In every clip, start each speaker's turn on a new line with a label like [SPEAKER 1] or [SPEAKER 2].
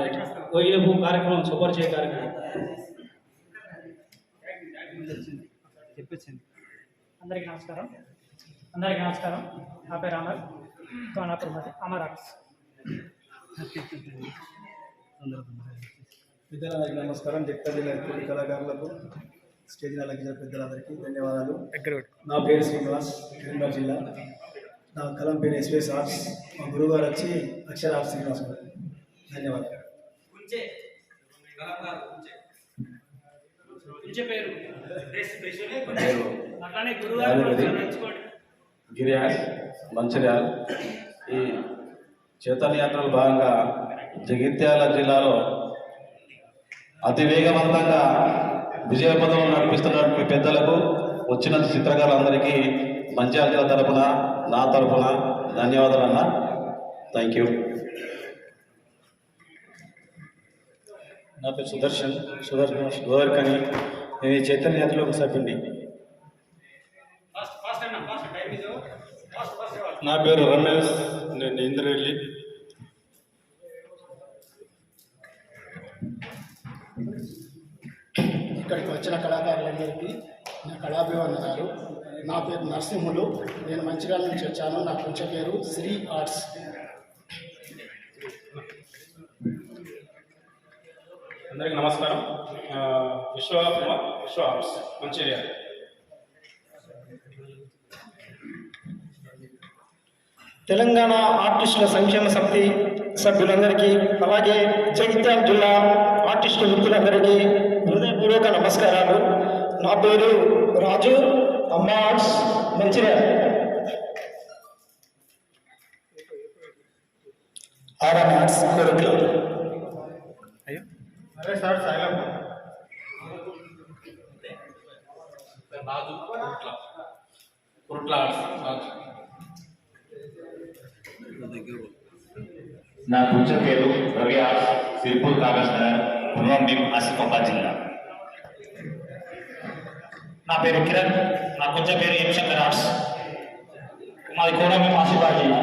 [SPEAKER 1] Right. ఓ ఈయనకు కార్యక్రమం సుపరిచయ కార్యక్రమం.
[SPEAKER 2] చెప్పొచ్చింది
[SPEAKER 3] అందరికీ నమస్కారం. అందరికీ నమస్కారం. నా పేరు అమర్. కోనాపురమతి అమర్. ఆర్ట్స్
[SPEAKER 4] పెద్దలందరికీ నమస్కారం. జగత జిల్లా కళాకారులకు స్టేజ్ అలంకరించిన పెద్దలందరికీ ధన్యవాదాలు. నా పేరు శ్రీనివాస్ కరీంనగర్ జిల్లా. నా కలం పేరు ఎస్పీఎస్ ఆర్ట్స్. మా గురువుగారు వచ్చి అక్షర ఆర్ట్స్ శ్రీనివాస్ గారు. ధన్యవాదాలు.
[SPEAKER 5] మంచిర్యాల్. ఈ చేతన యాత్రలో భాగంగా జగిత్యాల జిల్లాలో అతి వేగవంతంగా విజయపథంలో నడిపిస్తున్నటువంటి పెద్దలకు. వచ్చిన చిత్రకారులందరికీ మంచిర్యాల జిల్లా తరపున నా తరపున ధన్యవాదాలు అన్న. థ్యాంక్ యూ
[SPEAKER 4] నా పేరు సుదర్శన్. సుదర్శన్ గోవర్కని. నేను ఈ చైతన్య యాత్రలో ఒక సభ్యుని నా పేరు రమేష్. నేను ఇంద్రెడ్డి
[SPEAKER 6] ఇక్కడికి వచ్చిన కళాకారులందరికీ నా కళాభివందనాలు. నా పేరు నరసింహులు. నేను మంచిర్యాల నుంచి వచ్చాను. నా కొంచెం పేరు శ్రీ ఆర్ట్స్.
[SPEAKER 1] అందరికి నమస్కారం. విశ్వ కుమార్ విశ్వ ఆర్ట్స్ మంచిర్యాల.
[SPEAKER 6] తెలంగాణ ఆర్టిస్టుల సంక్షేమ సమితి సభ్యులందరికీ అలాగే జగిత్యాల జిల్లా ఆర్టిస్టు వృత్తులందరికీ హృదయపూర్వక నమస్కారాలు. నా పేరు Raju Amma arts Mancherial. RM arts Korukula.
[SPEAKER 7] నా కొంచెం పేరు రవి ఆర్ట్స్ సిర్పూర్ కాగజ్ నగర్ పునర్భీం ఆసిఫాబాద్ జిల్లా నా పేరు కిరణ్ నా కొంచెం పేరు ఎం శంకర్ ఆర్ట్స్ మాది కోనభీం ఆసిఫాబాద్ జిల్లా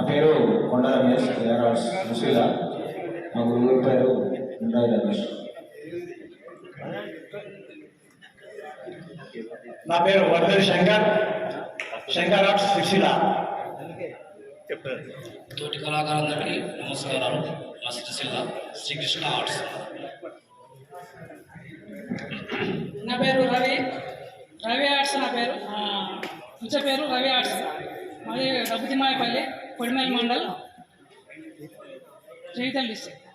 [SPEAKER 5] నా పేరు కొండ రమేష్ ఆర్ట్స్ ముసిలా. మా గురువు పేరు ఉండాలి రమేష్.
[SPEAKER 6] నా పేరు వర్ధర్ శంకర్ శంకర్ ఆర్ట్స్ సుశీల
[SPEAKER 8] తోటి కళాకారులందరికీ నమస్కారాలు. మా సిరిసిల్ల శ్రీకృష్ణ ఆర్ట్స్.
[SPEAKER 9] నా పేరు రవి. రవి ఆర్ట్స్ నా పేరు. ఆ, ఉచ్చ పేరు రవి ఆర్ట్స్. మాది రఘుతిమాయపల్లి కొడిమల్ మండల్ జగిత్యాల డిస్ట్రిక్ట్.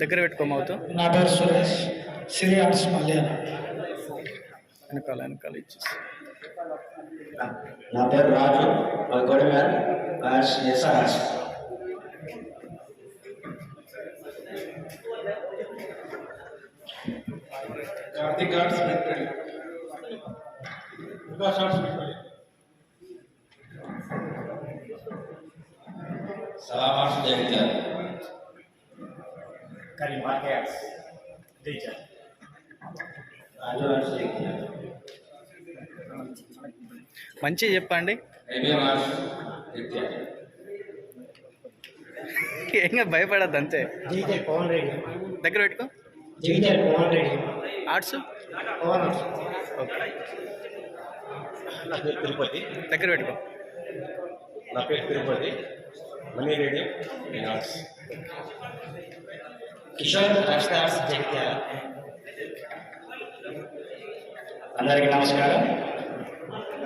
[SPEAKER 2] దగ్గర పెట్టుకోమవుతూ.
[SPEAKER 6] నా పేరు సురేష్. శ్రీ ఆర్ట్స్ మల్యాల
[SPEAKER 2] వెనకాల వెనకాల ఇచ్చేసి.
[SPEAKER 5] నా పేరు Raju. Godavar arts SR arts.
[SPEAKER 4] Karthik arts Metpalli Vikas arts Metpalli
[SPEAKER 7] Salaam arts Jagtial
[SPEAKER 4] arts
[SPEAKER 5] Jagtial.
[SPEAKER 2] మంచిగా చెప్పండి. ఏంగా భయపడద్దు అంతే.
[SPEAKER 6] జీకే పవన్ రెడ్డి
[SPEAKER 2] దగ్గర పెట్టుకో.
[SPEAKER 6] GK Pawan Reddy
[SPEAKER 2] arts
[SPEAKER 4] Tirupati.
[SPEAKER 2] దగ్గర పెట్టుకో.
[SPEAKER 4] నా పేరు తిరుపతి. మనీ రెడ్డి ఆర్ట్స్
[SPEAKER 6] కిషోర్ ఆర్ట్స్ జగిత్యాల
[SPEAKER 7] అందరికీ నమస్కారం.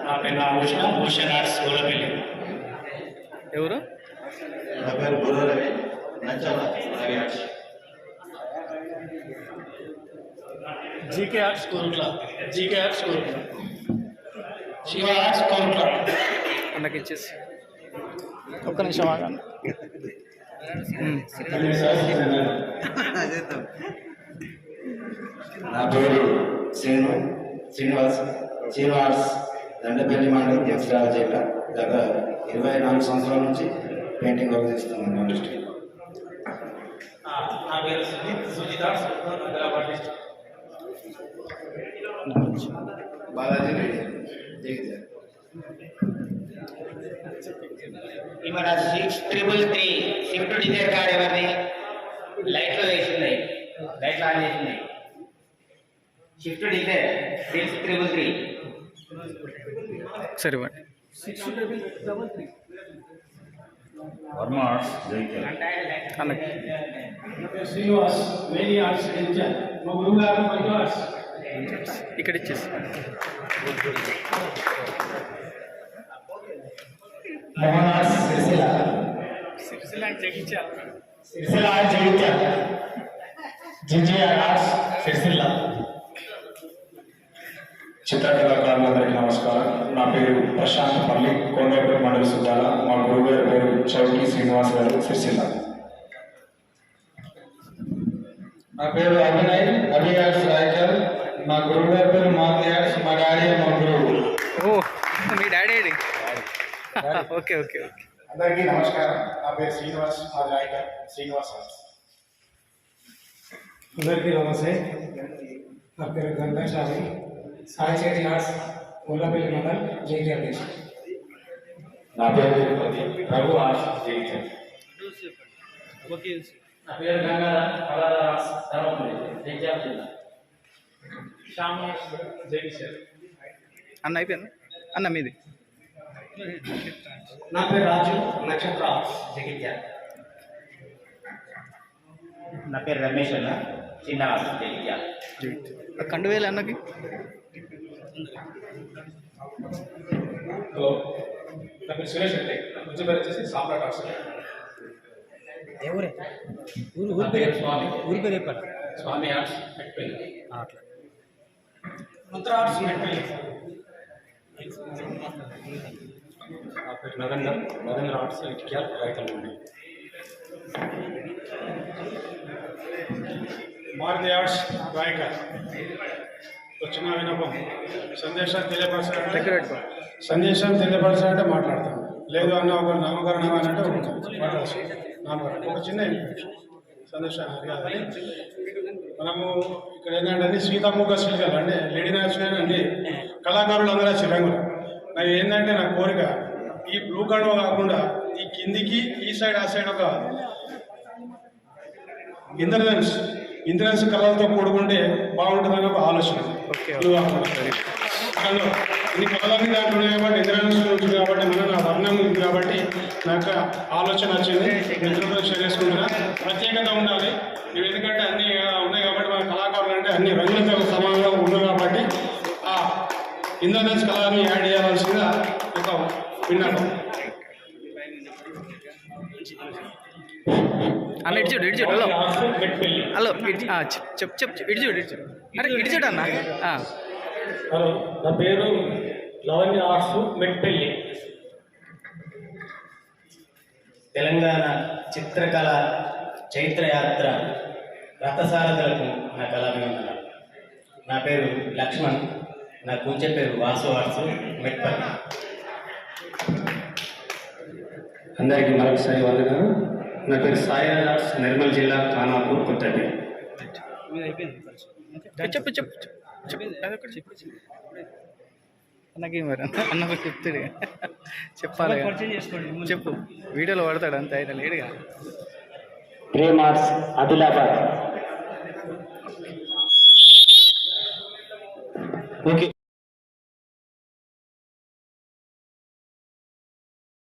[SPEAKER 7] నా పేరు నాగభూషణ భూషణ్ ఆర్ట్స్ గోలపల్లి
[SPEAKER 2] ఎవరు?
[SPEAKER 5] నా పేరు Guru Ravi Nanchala Ravi arts.
[SPEAKER 6] GK arts Korutla GK arts Korutla Shiva arts Korutla
[SPEAKER 2] అన్నకి ఇచ్చేసి ఒక్క నిమిషం ఆగండి.
[SPEAKER 5] నా పేరు శ్రీను శ్రీనివాస్ శ్రీనివాస్ దండపల్లి మండలం జగత్యాల జిల్లా. గత ఇరవై నాలుగు సంవత్సరాల నుంచి పెయింటింగ్ వర్క్ చేస్తున్నాను ఇండస్ట్రీ
[SPEAKER 1] నా పేరు సుజిత్ సుజిత్
[SPEAKER 5] బాలాజీ రెడ్డి
[SPEAKER 10] మన six triple three Swift Dzire car ఎవరిది? లైట్లో వేసింది లైట్లు ఆన్ చేసింది. Swift Dzire six triple three
[SPEAKER 2] సరే
[SPEAKER 1] శ్రీనివాస్ వేణి మా గురువు గారు ఆర్ట్స్.
[SPEAKER 2] ఇక్కడ ఇచ్చేసి.
[SPEAKER 7] Mohan arts Sircilla Sircilla arts Jagtial GGR arts Sircilla
[SPEAKER 11] చిత్రకళాకారులందరికీ నమస్కారం నా పేరు ప్రశాంత్ పల్లి కొండపేట మండలి సుద్దాల మా గురువు గారి పేరు చౌకి శ్రీనివాస్ గారు సిరిసిల్ల
[SPEAKER 7] నా పేరు అభినయ్ అభి ఆర్ట్స్ రాయకల్ మా గురువు గారి పేరు మాధవి ఆర్ట్స్ మా డాడీ మా గురువు
[SPEAKER 2] ఓ మీ daddy AD okay okay okay.
[SPEAKER 6] అందరికీ నమస్కారం. నా పేరు శ్రీనివాస్ మాది రాయకర్ శ్రీనివాస్
[SPEAKER 4] అందరికీ నమస్తే. నా పేరు గంగాచారి సాయి చేతి ఆర్ట్స్ ముల్లపల్లి మండల్ జైత్యాల దేశం
[SPEAKER 11] నా పేరు తిరుపతి. ప్రభు ఆర్ట్స్ జగిత్యాల
[SPEAKER 1] నా పేరు గంగాధర్ కళాధార ధర్మపురి జగిత్యాల జిల్లా శ్యామ్ జగిత్యాల
[SPEAKER 2] అన్న అయిపోయింది? అన్న మీది?
[SPEAKER 6] నా పేరు రాజు నక్షత్ర జగిత్యాల
[SPEAKER 10] నా పేరు రమేష్ అన్న చిన్న జగిత్యాల
[SPEAKER 2] ఆ కండువేలు అన్నకి
[SPEAKER 1] హలో నా పేరు సురేష్ అండి. కొంచెం పేరు వచ్చేసి సామ్రాట్ ఆర్ట్స్ నా పేరు స్వామి. ఊరి పేరు చెప్పాలి స్వామి ఆర్ట్స్ మెట్పల్లి మంత్ర ఆర్ట్స్ మెట్పల్లి నా పేరు నరేందర్ నరేంద్ర ఆర్ట్స్ ఇటిక్యాల్ రైతల్ నుండి. మారుతి ఆర్ట్స్ రాయకర్ వచ్చిన వినపం. సందేశాలు తెలియపరచాలంటే
[SPEAKER 2] దగ్గర పెట్టుకో
[SPEAKER 1] సందేశం తెలియపరచాలంటే మాట్లాడతాం. లేదు అన్న ఒక నామకరణం అని అంటే ఒక మాట్లాడాల్సి నామకరణం ఒక చిన్న సందేశాన్ని కాదని మనము ఇక్కడ ఏంటంటే సీతాముఖ శిల్పాలు అంటే లేడీ నాచురల్ అండి కళాకారులు అందరూ వచ్చారు నాకు ఏంటంటే నా కోరిక? ఈ బ్లూ కడవ కాకుండా ఈ కిందికి ఈ సైడ్ ఆ సైడ్ ఒక ఇంద్రధనుష్ ఇంద్రధనుష్ కళలతో కూడుకుంటే బాగుంటుందని ఒక ఆలోచన. ఇన్ని కళలన్నీ దాంట్లో ఉన్నాయి కాబట్టి ఇంద్రధనుష్ ఉంటుంది కాబట్టి మన నా వర్ణం ఉంది కాబట్టి నాకు ఆలోచన వచ్చింది. మిత్రులతో షేర్ చేసుకుంటున్నా ప్రత్యేకత ఉండాలి. ఎందుకంటే అన్ని ఉన్నాయి కాబట్టి మన కళాకారులు అంటే అన్ని రంగులతో ఆ ఇంద్రధనుష్ కళని యాడ్ చేయాల్సిందిగా ఒక విన్నపం
[SPEAKER 2] అన్న ఇటు చూడు ఇటు చూడు హలో. హలో ఇటు ఆ, చెప్ చెప్ చెప్ ఇటు చూడు ఇటు చూడు. అరే ఇటు చూడు అన్న.
[SPEAKER 3] హలో నా పేరు లవణ్య ఆర్ట్స్ మెట్పల్లి.
[SPEAKER 10] తెలంగాణ చిత్రకళ చైత్రయాత్ర రథసారథులకు నా కళాభివందన నా పేరు లక్ష్మణ్. నా కూంచె పేరు వాసు ఆర్ట్స్ మెట్పల్లి.
[SPEAKER 11] అందరికీ మరొకసారి వందనాలు. నా పేరు సాయిరాజ్ నిర్మల్ జిల్లా ఖానాపూర్ కొత్తపేట.
[SPEAKER 2] చెప్పు చెప్పు అన్నకి మరి అన్న చెప్తాడు. చెప్పాలి. చెప్పు. వీడియోలో పడతాడు అంతే ఆయన లేడుగా
[SPEAKER 7] ప్రేమ్ ఆర్ట్స్ ఆదిలాబాద్ ఓకే.